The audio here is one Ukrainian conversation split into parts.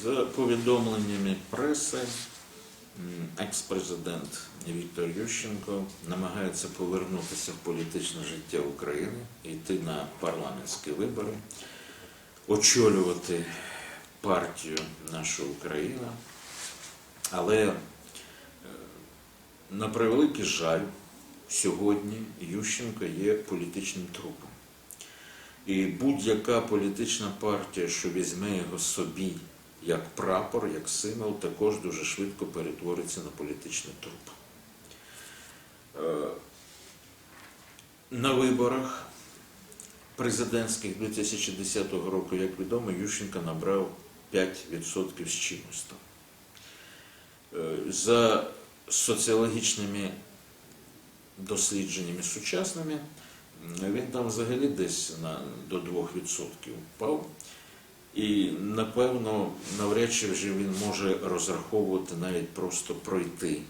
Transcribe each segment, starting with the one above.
За повідомленнями преси, екс-президент Віктор Ющенко намагається повернутися в політичне життя України, йти на парламентські вибори, очолювати партію Наша Україна. Але е, на превеликий жаль, сьогодні Ющенко є політичним трупом. І будь-яка політична партія, що візьме його собі як прапор, як символ, також дуже швидко перетвориться на політичний труп. Е, На виборах президентських 2010 року, як відомо, Ющенко набрав 5% з чимось. Е, За соціологічними дослідженнями сучасними, він там взагалі десь на, до 2% впав. І напевно, навряд чи вже він може розраховувати навіть просто пройти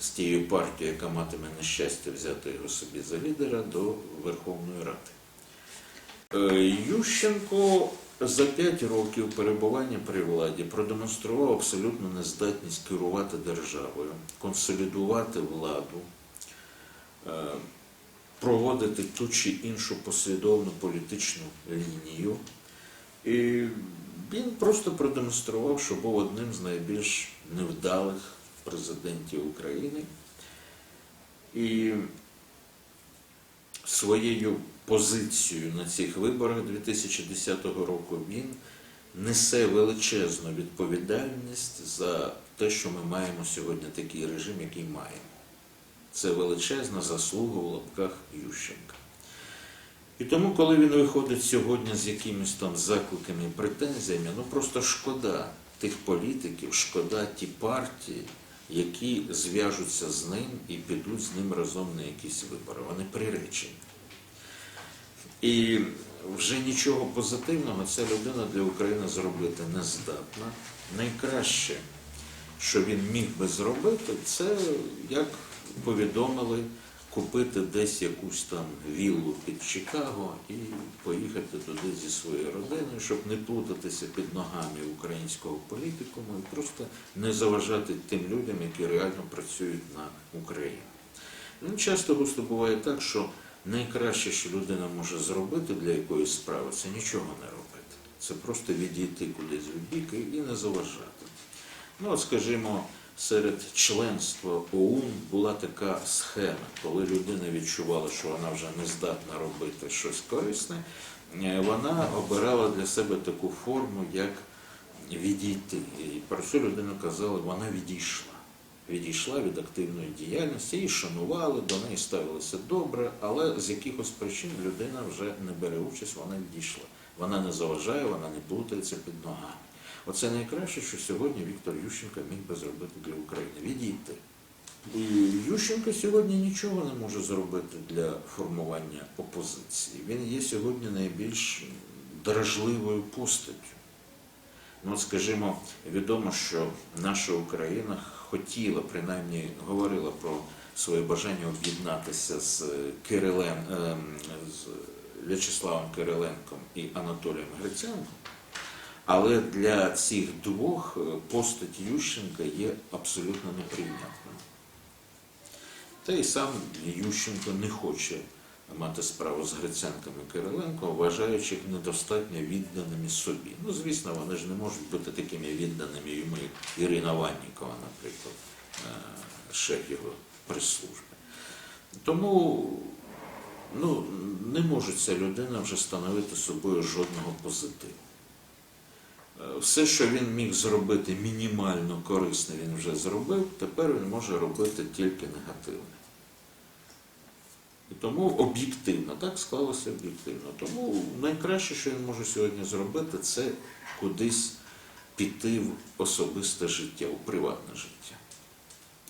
з тією партією, яка матиме нещастя взяти його собі за лідера до Верховної Ради. Е, Ющенко за 5 років перебування при владі продемонстрував абсолютну нездатність керувати державою, консолідувати владу, е, проводити ту чи іншу послідовну політичну лінію. І він просто продемонстрував, що був одним з найбільш невдалих президентів України. І своєю позицією на цих виборах 2010 року він несе величезну відповідальність за те, що ми маємо сьогодні такий режим, який маємо. Це величезна заслуга у лапках Ющенка. І тому, коли він виходить сьогодні з якимись там закликами і претензіями, ну просто шкода тих політиків, шкода ті партії, які зв'яжуться з ним і підуть з ним разом на якісь вибори. Вони приречені. І вже нічого позитивного ця людина для України зробити не здатна. Найкраще, що він міг би зробити, це, як повідомили, купити десь якусь там віллу під Чикаго і поїхати туди зі своєю родиною, щоб не плутатися під ногами українського політикуму і просто не заважати тим людям, які реально працюють на Україну. Ну, часто густо буває так, що найкраще, що людина може зробити для якоїсь справи, це нічого не робити. Це просто відійти кудись в бік і і не заважати. Ну, от, скажімо, серед членства ОУН була така схема, коли людина відчувала, що вона вже не здатна робити щось корисне, е, вона обирала для себе таку форму, як відійти. І про цю людину казали, вона відійшла. Відійшла від активної діяльності, її шанували, до неї ставилися добре, але з якихось причин людина вже не бере участь, вона відійшла. Вона не заважає, вона не плутається під ногами. Оце найкраще, що сьогодні Віктор Ющенко міг би зробити для України. Відійти. І Ющенко сьогодні нічого не може зробити для формування опозиції. Він є сьогодні найбільш дражливою постаттю. Ну, скажімо, відомо, що наша Україна хотіла, принаймні говорила про своє бажання об'єднатися з Кирилем, ем, з В'ячеславом Кириленком і Анатолієм Гриценком. Але для цих двох е, постать Ющенка є абсолютно неприйнятною. Та й сам Ющенко не хоче мати справу з Гриценком і Кириленком, вважаючи їх недостатньо відданими собі. Ну, звісно, вони ж не можуть бути такими відданими йому, як Ірина Ваннікова, наприклад, е, шеф його прес-служби. Тому ну, не може ця людина вже становити собою жодного позитиву. Е, Все, що він міг зробити мінімально корисне, він вже зробив, тепер він може робити тільки негативне. І тому об'єктивно, так склалося об'єктивно. Тому найкраще, що він може сьогодні зробити, це кудись піти в особисте життя, у приватне життя.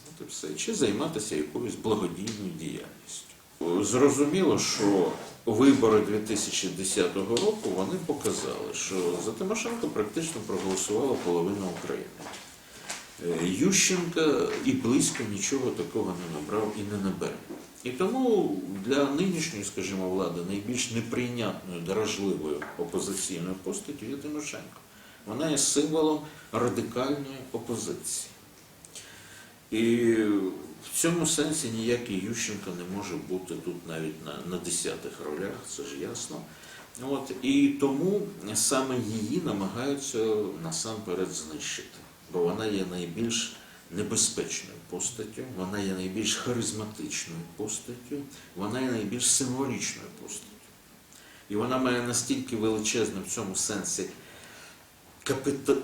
От і все. Чи займатися якоюсь благодійною діяльністю. Зрозуміло, що вибори 2010 року вони показали, що за Тимошенко практично проголосувала половина України. Е, Ющенка і близько нічого такого не набрав і не набере. І тому для нинішньої, скажімо, влади найбільш неприйнятною, дражливою опозиційною постаттю є Тимошенко. Вона є символом радикальної опозиції. І в цьому сенсі ніякий Ющенко не може бути тут навіть на, на десятих ролях, це ж ясно. От, і тому саме її намагаються насамперед знищити, бо вона є найбільш небезпечною постаттю, вона є найбільш харизматичною постаттю, вона є найбільш символічною постаттю. І вона має настільки величезний в цьому сенсі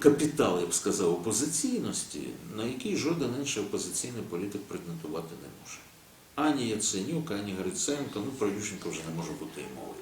капітал, я б сказав, опозиційності, на який жоден інший опозиційний політик претендувати не може. Ані Яценюк, ані Гриценко, ну про Ющенка вже не може бути і мови.